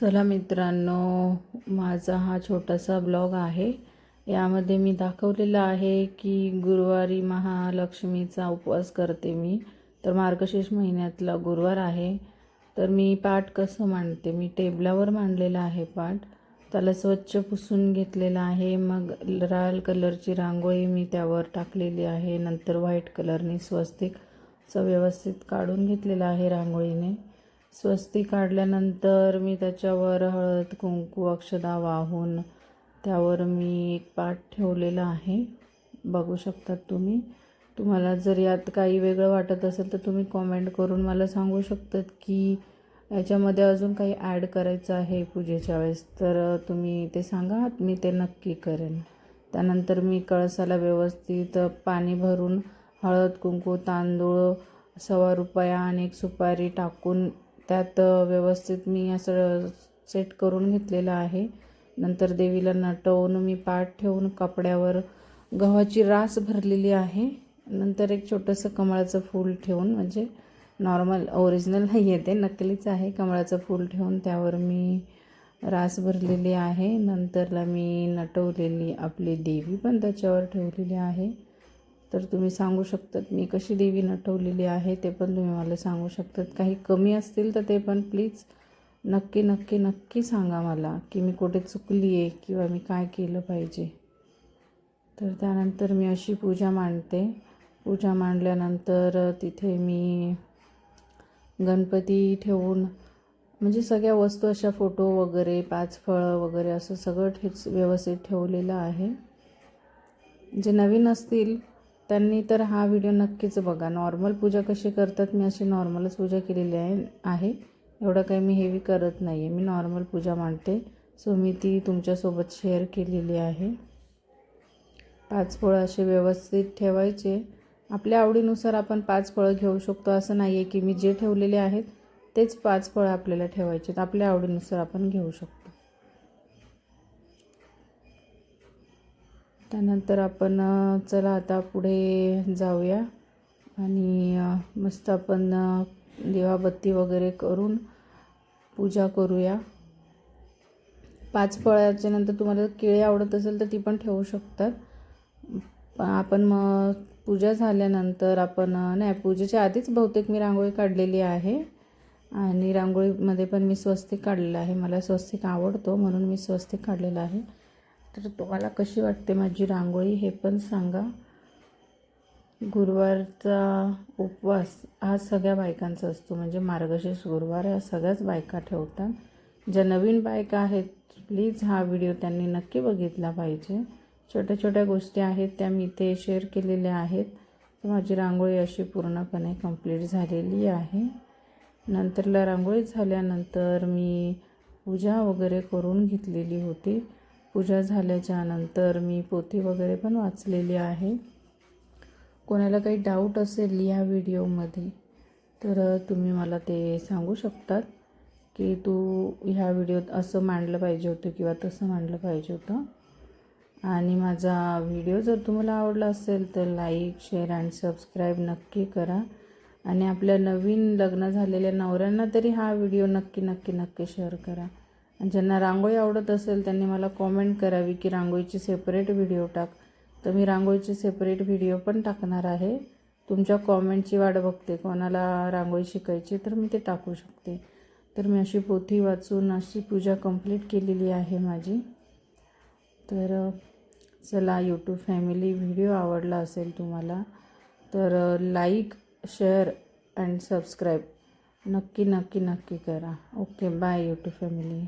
चला मित्रांनो माझा हा छोटासा ब्लॉग आहे. यामध्ये मी दाखवलेलं आहे की गुरुवारी महालक्ष्मीचा उपवास करते मी. तर मार्गशीर्ष महिन्यातला गुरुवार आहे. तर मी पाठ कसं मांडते? मी टेबलावर मांडलेला आहे पाठ. त्याला स्वच्छ पुसून घेतलेला आहे. मग लाल कलरची रांगोळी मी त्यावर टाकलेली आहे. नंतर व्हाईट कलरने स्वस्तिक व्यवस्थित काढून घेतलेलं आहे रांगोळीने. स्वस्ती काढल्यानंतर मी त्याच्यावर हळद कुंकू अक्षदा वाहून त्यावर मी एक पाठ ठेवलेला आहे. बघू शकतात तुम्ही. तुम्हाला जर यात काही वेगळं वाटत असेल तर तुम्ही कॉमेंट करून मला सांगू शकतात की याच्यामध्ये अजून काही ॲड करायचं आहे पूजेच्या वेळेस. तर तुम्ही ते सांगा मी ते नक्की करेन. त्यानंतर मी कळसाला व्यवस्थित पाणी भरून हळद कुंकू तांदूळ सव्वा रुपया आणि एक सुपारी टाकून त्यात व्यवस्थित मी असं सेट करून घेतलेलं आहे. नंतर देवीला नटवून मी पाठ ठेवून कपड्यावर गव्हाची रास भरलेली आहे. नंतर एक छोटंसं कमळाचं फूल ठेवून म्हणजे नॉर्मल ओरिजिनल नाही आहे ते नकलीच आहे. कमळाचं फूल ठेवून त्यावर मी रास भरलेली आहे. नंतरला मी नटवलेली आपली देवी पण त्याच्यावर ठेवलेली आहे. तर तुम्ही सांगू शकतात मी कशी देवी नटवलेली आहे ते पण तुम्ही मला सांगू शकतात. काही कमी असतील तर ते पण प्लीज नक्की नक्की नक्की सांगा मला की मी कुठे चुकली आहे किंवा मी काय केलं पाहिजे. तर त्यानंतर मी अशी पूजा मांडते. पूजा मांडल्यानंतर तिथे मी गणपती ठेवून म्हणजे सगळ्या वस्तू अशा फोटो वगैरे पाच फळं वगैरे असं सगळं ठेच व्यवस्थित ठेवलेलं आहे. जे नवीन असतील त्यांनी तर हा व्हिडिओ नक्कीच बघा. नॉर्मल पूजा कशी करतात मी अशी नॉर्मलच पूजा केलेली आहे आहे. एवढं काही मी हेवी करत नाही आहे मी नॉर्मल पूजा मांडते. सो मी ती तुमच्यासोबत शेअर केलेली आहे. पाच फळं असे व्यवस्थित ठेवायचे. आपल्या आवडीनुसार आपण पाच फळं घेऊ शकतो. असं नाही आहे की मी जे ठेवलेले आहेत तेच पाच फळं आपल्याला ठेवायचे आपल्या आवडीनुसार आपण घेऊ शकतो. त्यानंतर आपण चला आता पुढे जाऊया आणि मस्त आपण दिवाबत्ती वगैरे करून पूजा करूया. पाच फळाच्या नंतर तुम्हाला केळी आवडत असेल तर ती पण ठेवू शकतात. आपण मग पूजा झाल्यानंतर आपण नाही पूजेच्या आधीच बहुतेक मी रांगोळी काढलेली आहे. आणि रांगोळीमध्ये पण मी स्वस्तिक काढलेलं आहे. मला स्वस्तिक आवडतो म्हणून मी स्वस्तिक काढलेलं आहे. तर तुम्हाला कशी वाटते माझी रांगोळी हे पण सांगा. गुरुवारचा उपवास हा सगळ्या बायकांचा असतो. म्हणजे मार्गशीर्ष गुरुवार ह्या सगळ्याच बायका ठेवतात. ज्या नवीन बायका आहेत प्लीज हा व्हिडिओ त्यांनी नक्की बघितला पाहिजे. छोट्या छोट्या गोष्टी आहेत त्या मी इथे शेअर केलेल्या आहेत. तर माझी रांगोळी अशी पूर्णपणे कंप्लीट झालेली आहे. नंतरला रांगोळी झाल्यानंतर मी पूजा वगैरे करून घेतलेली होती. पूजा झाल्याच्यानंतर मी पोथी वगैरे पण वाचलेली आहे. कोणाला काही डाऊट असेल या व्हिडिओमध्ये तर तुम्ही मला ते सांगू शकतात की तू ह्या व्हिडिओत असं मांडलं पाहिजे होतं किंवा तसं मांडलं पाहिजे होतं. आणि माझा व्हिडिओ जर तुम्हाला आवडला असेल तर लाईक शेअर अँड सबस्क्राईब नक्की करा. आणि आपल्या नवीन लग्न झालेल्या नवऱ्यांना तरी हा व्हिडिओ नक्की नक्की नक्की शेअर करा. ज्यांना रांगोळी आवडत असेल त्यांनी मला कॉमेंट करावी की रांगोळीची सेपरेट व्हिडिओ टाक. तर मी रांगोळीची सेपरेट व्हिडिओ पण टाकणार आहे. तुमच्या कॉमेंटची वाट बघते. कोणाला रांगोळी शिकायची तर मी ते टाकू शकते. तर मी अशी पोथी वाचून अशी पूजा कंप्लीट केलेली आहे माझी. तर चला यूट्यूब फॅमिली व्हिडिओ आवडला असेल तुम्हाला तर लाईक शेअर अँड सबस्क्राईब नक्की नक्की नक्की करा. Okay bye YouTube family